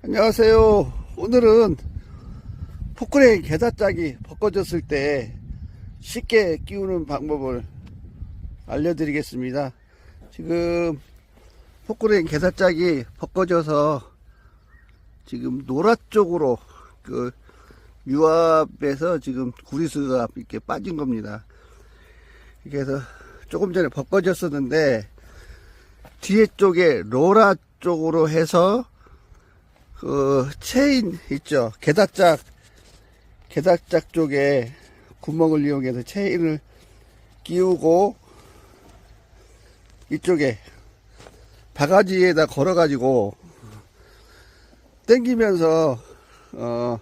안녕하세요. 오늘은 포크레인 게다짝이 벗겨졌을 때 쉽게 끼우는 방법을 알려드리겠습니다. 지금 포크레인 게다짝이 벗겨져서 지금 노라 쪽으로 그 유압에서 지금 구리스가 이렇게 빠진 겁니다. 그래서 조금 전에 벗겨졌었는데 뒤에 쪽에 로라 쪽으로 해서 그 체인 있죠 게다짝 게다짝 쪽에 구멍을 이용해서 체인을 끼우고 이쪽에 바가지에다 걸어 가지고 당기면서 어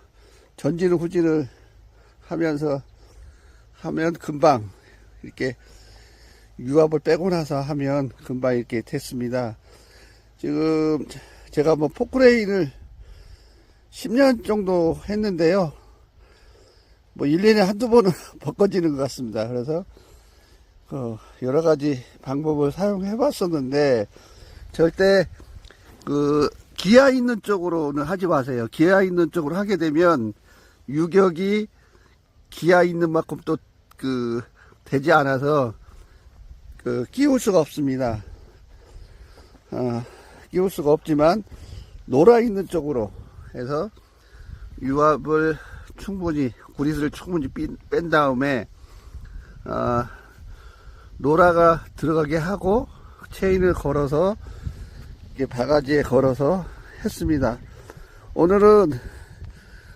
전진을 후진을 하면서 하면 금방 이렇게 유압을 빼고 나서 하면 금방 이렇게 됐습니다. 지금 제가 뭐 포크레인을 10년 정도 했는데요. 뭐 1년에 한두 번은 벗겨지는 것 같습니다. 그래서 그 여러 가지 방법을 사용해 봤었는데 절대 그 기아 있는 쪽으로는 하지 마세요. 기아 있는 쪽으로 하게 되면 유격이 기아 있는 만큼 또 그 되지 않아서 그 끼울 수가 없습니다. 어, 끼울 수가 없지만 놀아 있는 쪽으로 해서 유압을 충분히 구리스를 충분히 뺀, 뺀 다음에 어, 노라가 들어가게 하고 체인을 걸어서 이렇게 바가지에 걸어서 했습니다. 오늘은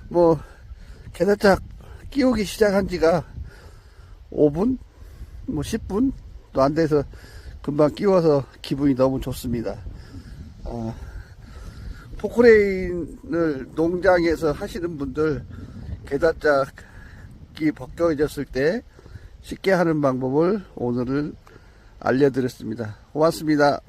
뭐 게다짝 끼우기 시작한 지가 5분 뭐 10분 도안 돼서 금방 끼워서 기분이 너무 좋습니다. 어, 포크레인을 농장에서 하시는 분들 게다짝이 벗겨졌을 때 쉽게 하는 방법을 오늘은 알려드렸습니다. 고맙습니다.